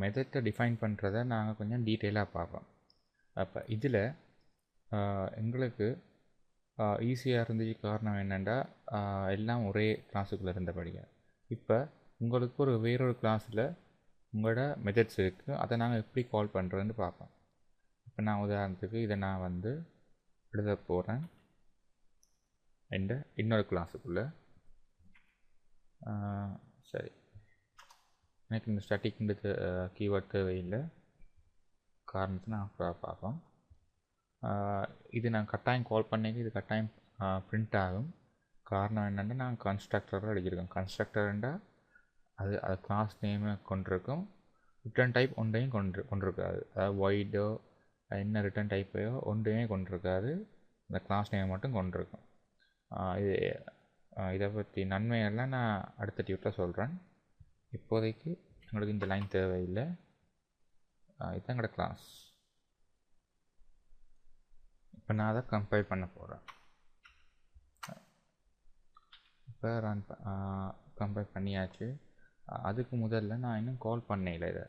மெத்தட்டை define பண்ணுறத நாங்கள் கொஞ்சம் டீட்டெயிலாக பார்ப்போம். அப்போ இதில் எங்களுக்கு ஈஸியாக இருந்துச்சு காரணம் என்னென்னா எல்லாம் ஒரே கிளாஸுக்குள்ளே இருந்தபடியாக இப்போ உங்களுக்கு ஒரு வேறொரு கிளாஸில் உங்களோட மெத்தட்ஸ் இருக்குது அதை நாங்கள் எப்படி கால் பண்ணுறதுன்னு பார்ப்போம். இப்போ நான் உதாரணத்துக்கு இதை நான் வந்து எழுத போகிறேன் எந்த இன்னொரு கிளாஸுக்குள்ளே சரி. எனக்கு இந்த ஸ்டாட்டிக்ன்றது கீவேர்ட் தேவையில்லை. காரணத்தை நான் அப்புறம் பார்ப்போம். இது நான் கட்டாயம் கால் பண்ணிக்க இது கட்டாயம் பிரிண்ட் ஆகும். காரணம் என்னென்னா நான் கன்ஸ்ட்ரக்டராக அடிச்சிருக்கேன் கன்ஸ்ட்ரக்டர்ண்டா அது அது கிளாஸ் நேமை கொண்டிருக்கும். ரிட்டர்ன் டைப் ஒன்றையும் கொண்டு கொண்டிருக்காது. அதாவது ஒய்டோ என்ன ரிட்டர்ன் டைப்பையோ ஒன்றையுமே கொண்டிருக்காது. இந்த கிளாஸ் நேம் மட்டும் கொண்டிருக்கும். இது இதை பற்றி நன்மையெல்லாம் நான் அடுத்த டியூட்டில் சொல்கிறேன் இப்போதைக்கு உங்களுக்கு இந்த லைன் தேவையில்லை. இதுதான் எங்களோட கிளாஸ் இப்போ நான் அதை கம்பைல் பண்ண போகிறேன் இப்போ ரன் கம்பைல் பண்ணியாச்சு. அதுக்கு முதல்ல நான் இன்னும் கால் பண்ணல இதை.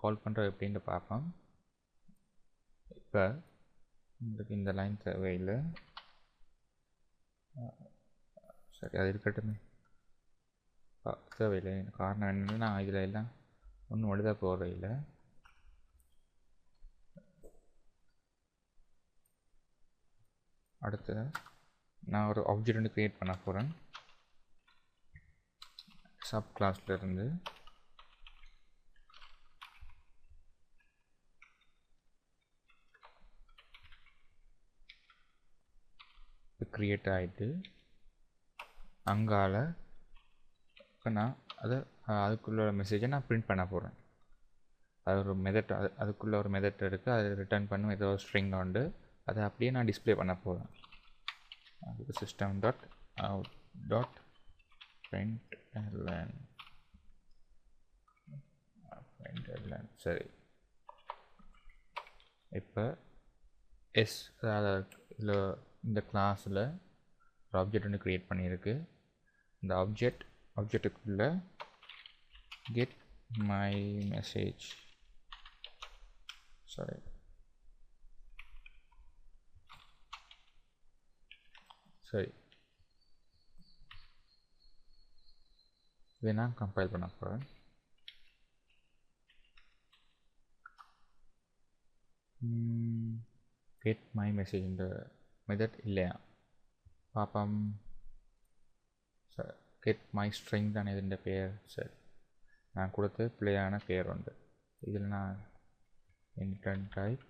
கால் பண்ணுறது எப்படின்ட்டு பார்ப்போம். இப்போ உங்களுக்கு இந்த லைன் தேவையில்லை. சரி அது இருக்கட்டுமே. தேவையில்லை காரணம் என்னென்னா நான் இதில் எல்லாம் ஒன்றும் எழுத போகிறதில்ல அடுத்து நான் ஒரு ஆப்ஜெக்ட் வந்து க்ரியேட் பண்ண போகிறேன் சப் கிளாஸ்லேருந்து க்ரியேட் ஆகிட்டு அங்கால இப்போ நான் அதை அதுக்குள்ள மெசேஜை நான் ப்ரிண்ட் பண்ண போகிறேன் அது ஒரு மெதட் அது அதுக்குள்ளே ஒரு மெதட் இருக்குது அதை ரிட்டர்ன் பண்ணும் ஏதோ ஸ்ட்ரிங் உண்டு. அதை அப்படியே நான் டிஸ்பிளே பண்ண போகிறேன் அதுக்கு system dot out dot print LN print சரி. இப்போ எஸ் அதாவது இதில் இந்த கிளாஸில் ஒரு ஆப்ஜெக்ட் ஒன்று க்ரியேட் பண்ணியிருக்கு. இந்த ஆப்ஜெக்ட் ஆப்ஜெக்டுக்குள்ளே கெட் மை மெசேஜ் சாரி சரி இதை நான் கம்பைல் பண்ண போகிறேன் கெட் மை மெசேஜ் இந்த மெத்தட் இல்லையா? பாப்பம். கெட் மை ஸ்ட்ரிங் தான் ഇതിൻ്റെ பேர் சரி நான் கொடுத்த பிள்ளையான பேர் உண்டு இதில் நான் இன்டர்ன் டைப்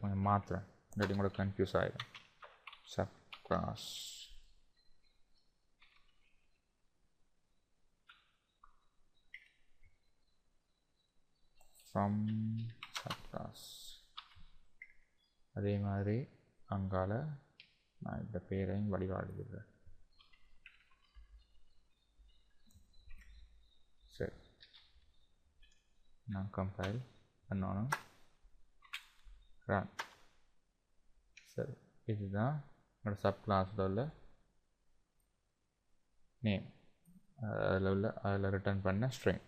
கொஞ்சம் மாற்றுறேன் இல்லாட்டி கூட கன்ஃபியூஸ் ஆகிடும் subclass from subclass அதே மாதிரி அங்கால நான் இந்த பேரையும் வடிவாடுகிறேன் சரி. நான் கம்பைல் பண்ணணும். ரன் சரி இதுதான் என்னோடய சப் கிளாஸில் உள்ள நேம் அதில் உள்ள அதில் ரிட்டர்ன் பண்ண ஸ்ட்ரிங்